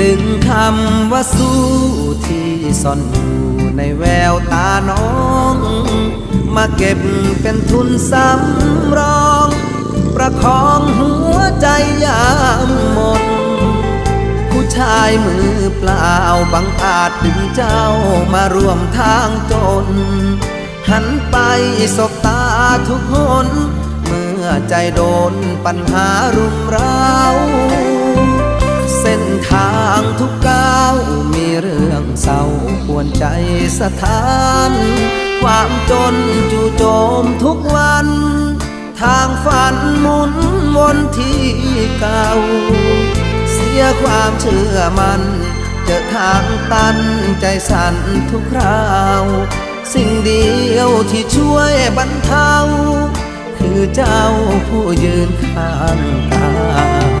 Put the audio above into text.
ดึงคำว่าสู้ที่ซ่อนอยู่ในแววตาน้อง มาเก็บเป็นทุนสำรอง ประคองหัวใจยามหมดผู้ชายมือเปล่าบังอาจดึงเจ้ามาร่วมทางจน หันไปสบตาทุกหนเมื่อใจโดนปัญหารุมเร้าเส้น ทางทุกก้าวมีเรื่องเศร้าปวนใจสถาน ความจนจู่โจมทุกวัน ทางฝันหมุนวนที่เก่า เสียความเชื่อมัน เจอทางตันใจสั่นทุกคราว สิ่งเดียวที่ช่วยบรรเทา คือเจ้าผู้ยืนข้างกาย